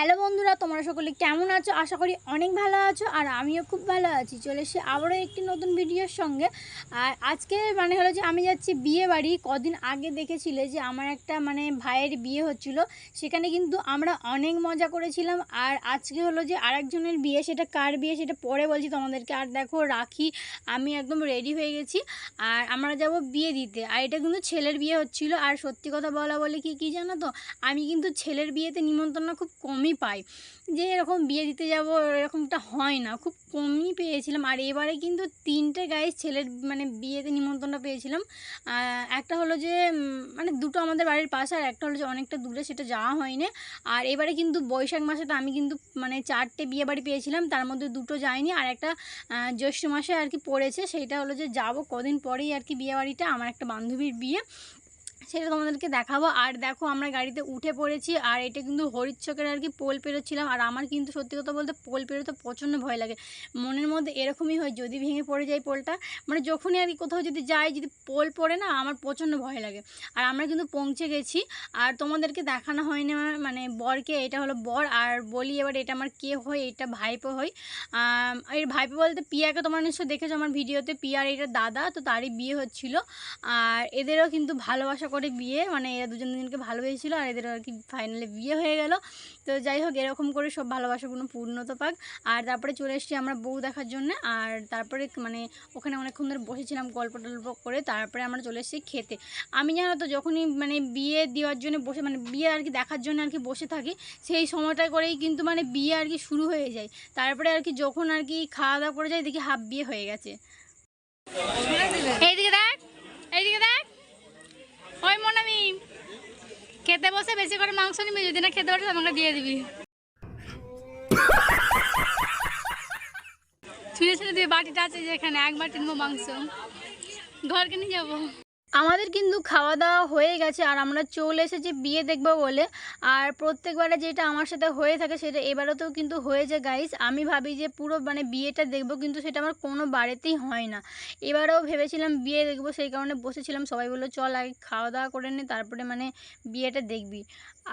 Hello বন্ধুরা, তোমরা সকলে কেমন আছো? আশা করি অনেক ভালো আছো আর আমিও খুব ভালো আছি। চলে এসে আবারও একটি নতুন ভিডিওর সঙ্গে। আর আজকে মানে হলো যে আমি যাচ্ছি বিয়ে বাড়ি। কদিন আগে দেখেছিলে যে আমার একটা মানে ভাইয়ের বিয়ে হচ্ছিল। সেখানে কিন্তু আমরা অনেক মজা করেছিলাম। আর আজকে হলো যে আরেকজনের বিয়ে, সেটা কার বিয়ে সেটা পরে বলছি তোমাদেরকে। আর দেখো, রাখি, আমি একদম রেডি হয়ে গেছি। আর আমরা যাব বিয়ে দিতে। আর এটা কিন্তু ছেলের বিয়ে হচ্ছিল। আর সত্যি কথা বলা বলে কি কি জানো তো? আমি কিন্তু ছেলের বিয়েতে নিমন্ত্রণ খুব কমই পাই। যে এরকম বিয়ে দিতে যাব এরকমটা হয় না। খুব কমই পেয়েছিলাম। আর এবারে কিন্তু তিনটে গায়ে ছেলের মানে বিয়েতে নিমন্ত্রণটা পেয়েছিলাম। একটা হলো যে মানে দুটো আমাদের বাড়ির পাশে আর একটা হলো যে অনেকটা দূরে, সেটা যাওয়া হয়নি। আর এবারে কিন্তু বৈশাখ মাসে তো আমি কিন্তু মানে চারটে বিয়ে বাড়ি পেয়েছিলাম। তার মধ্যে দুটো যায়নি। আর একটা জ্যৈষ্ঠ মাসে আর কি পড়েছে। সেইটা হলো যে যাব কদিন পরেই আর কি বিয়ে বাড়িটা। আমার একটা বান্ধবীর বিয়ে। সেটা তোমাদেরকে দেখাবো। আর দেখো, আমরা গাড়িতে উঠে পড়েছি, আর এটা কিন্তু হরিচ্ছকের আর কি পোল পেরোচ্ছিলাম। আর আমার কিন্তু সত্যি কথা বলতে পোল পেরোতে প্রচণ্ড ভয় লাগে। মনের মধ্যে এরকমই হয়, যদি ভেঙে পড়ে যায় পোলটা মানে যখনই আর কি কোথাও যদি যাই, যদি পোল পড়ে না, আমার প্রচণ্ড ভয় লাগে। আর আমরা কিন্তু পৌঁছে গেছি, আর তোমাদেরকে দেখানো হয়নি আমার মানে বরকে, এটা হলো বর। আর বলি এবার এটা আমার কে হয়, এটা ভাইপো হয়। এর ভাইপো বলতে পিয়াকে তোমরা নিশ্চয় দেখেছ আমার ভিডিওতে। পিয়ার এটা দাদা, তো তারই বিয়ে হচ্ছিল। আর এদেরও কিন্তু ভালোবাসা করে বিয়ে মানে এরা দুজন দুজনকে ভালোবেসেছিল আর এদের আর কি ফাইনালি বিয়ে হয়ে গেল। তো যাই হোক, এরকম করে সব ভালোবাসাগুলো পূর্ণতা পাক। আর তারপরে চলে এসেছি আমরা বউ দেখার জন্য। আর তারপরে মানে ওখানে অনেকক্ষণ ধরে বসেছিলাম গল্প টল্প করে। তারপরে আমরা চলে এসেছি খেতে। আমি জানো তো, যখনই মানে বিয়ে দেওয়ার জন্য বসে মানে বিয়ে আর কি দেখার জন্য আর কি বসে থাকি, সেই সময়টা করেই কিন্তু মানে বিয়ে আর কি শুরু হয়ে যায়। তারপরে আর কি যখন আর কি খাওয়া দাওয়া করে যায় দেখি হাফ বিয়ে হয়ে গেছে। এইদিকে দেখ এইদিকে দেখ ওই মনামি খেতে বসে বেশি করে মাংস নিবি, যদি না খেতে পারিস আমাকে দিয়ে দিবি। ছুঁড়ে ছুঁড়ে দিয়ে বাটিটা আছে যেখানে? এক বাটি মাংস। ঘরকে নিয়ে যাব। আমাদের কিন্তু খাওয়া দাওয়া হয়ে গেছে আর আমরা চলে এসেছি বিয়ে দেখব বলে। আর প্রত্যেকবারে যেটা আমার সাথে হয়ে থাকে সেটা এবারেতেও কিন্তু হয়েছে গাইস আমি ভাবি যে পুরো মানে বিয়েটা দেখব কিন্তু সেটা আমার কোনো বাড়িতেই হয় না। এবারেও ভেবেছিলাম বিয়ে দেখব, সেই কারণে বসেছিলাম। সবাই বলল, চল আগে খাওয়া দাওয়া করে নে, তারপরে মানে বিয়েটা দেখবি।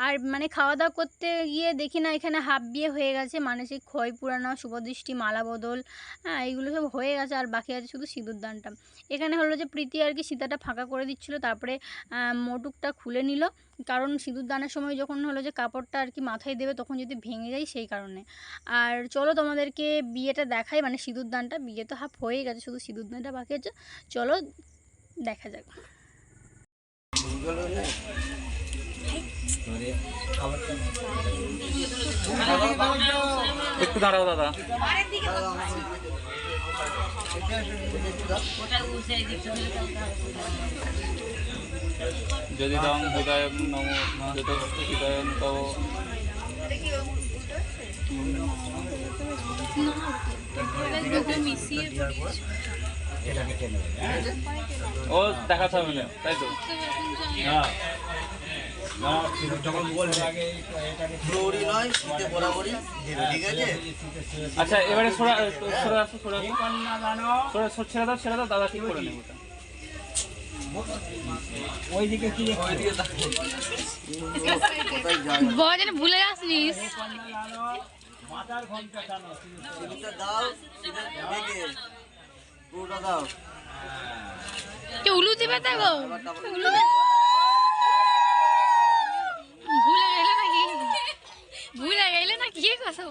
আর মানে খাওয়া দাওয়া করতে গিয়ে দেখি না, এখানে হাফ বিয়ে হয়ে গেছে। মানসিক ক্ষয়, পুরানো, শুভদৃষ্টি, মালা বদল হ্যাঁ এইগুলো সব হয়ে গেছে। আর বাকি আছে শুধু সিঁদুর দানটা এখানে হলো যে প্রীতি আর কি সীতাটা ফাঁকা করে দিচ্ছিল, তারপরে মোটুকটা খুলে নিল। কারণ সিঁদুর দানের সময় যখন হলো যে কাপড়টা আর কি মাথায় দেবে, তখন যদি ভেঙে যায় সেই কারণে। আর চলো তোমাদেরকে বিয়েটা দেখাই মানে সিঁদুর দানটা, বিয়ে তো হাফ হয়ে গেছে, শুধু সিঁদুর দানটা বাকি আছে। চলো দেখা যাক। একটু দাঁড়াও দাদা। যদি তং হৃদয় নম হৃদয় তব ও, দেখাতে হবে না, তাই তো? আচ্ছা এবারে ছেড়ে দাও ছেড়ে দাও, দাদা ঠিক করে নেব যেন ভুলে দেখে কে উলু দিবে গো। উলু ভুলে গেলে নাকি? ভুলে গেলে না কি কথা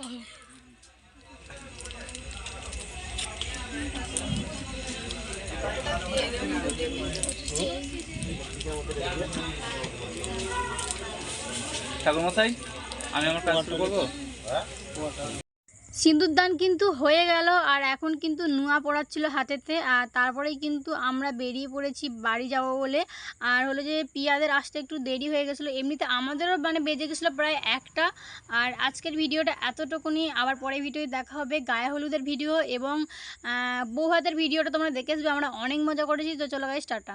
ঠাকুর মশাই আমি আমার কাজ করব? সিঁদুর দান কিন্তু হয়ে গেল, আর এখন কিন্তু নুয়া পড়াচ্ছিল হাতেতে, আর তারপরেই কিন্তু আমরা বেরিয়ে পড়েছি বাড়ি যাব বলে। আর হলো যে পিয়াদের আসতে একটু দেরি হয়ে গেছিল, এমনিতে আমাদেরও মানে বেজে গেছিল প্রায় একটা। আর আজকের ভিডিওটা এতটুকুনি, আবার পরে ভিডিও দেখা হবে। গায়ে হলুদের ভিডিও এবং বউ হাতের ভিডিওটা তোমরা দেখে আসবে, আমরা অনেক মজা করেছি। তো চলো গাইস টাটা।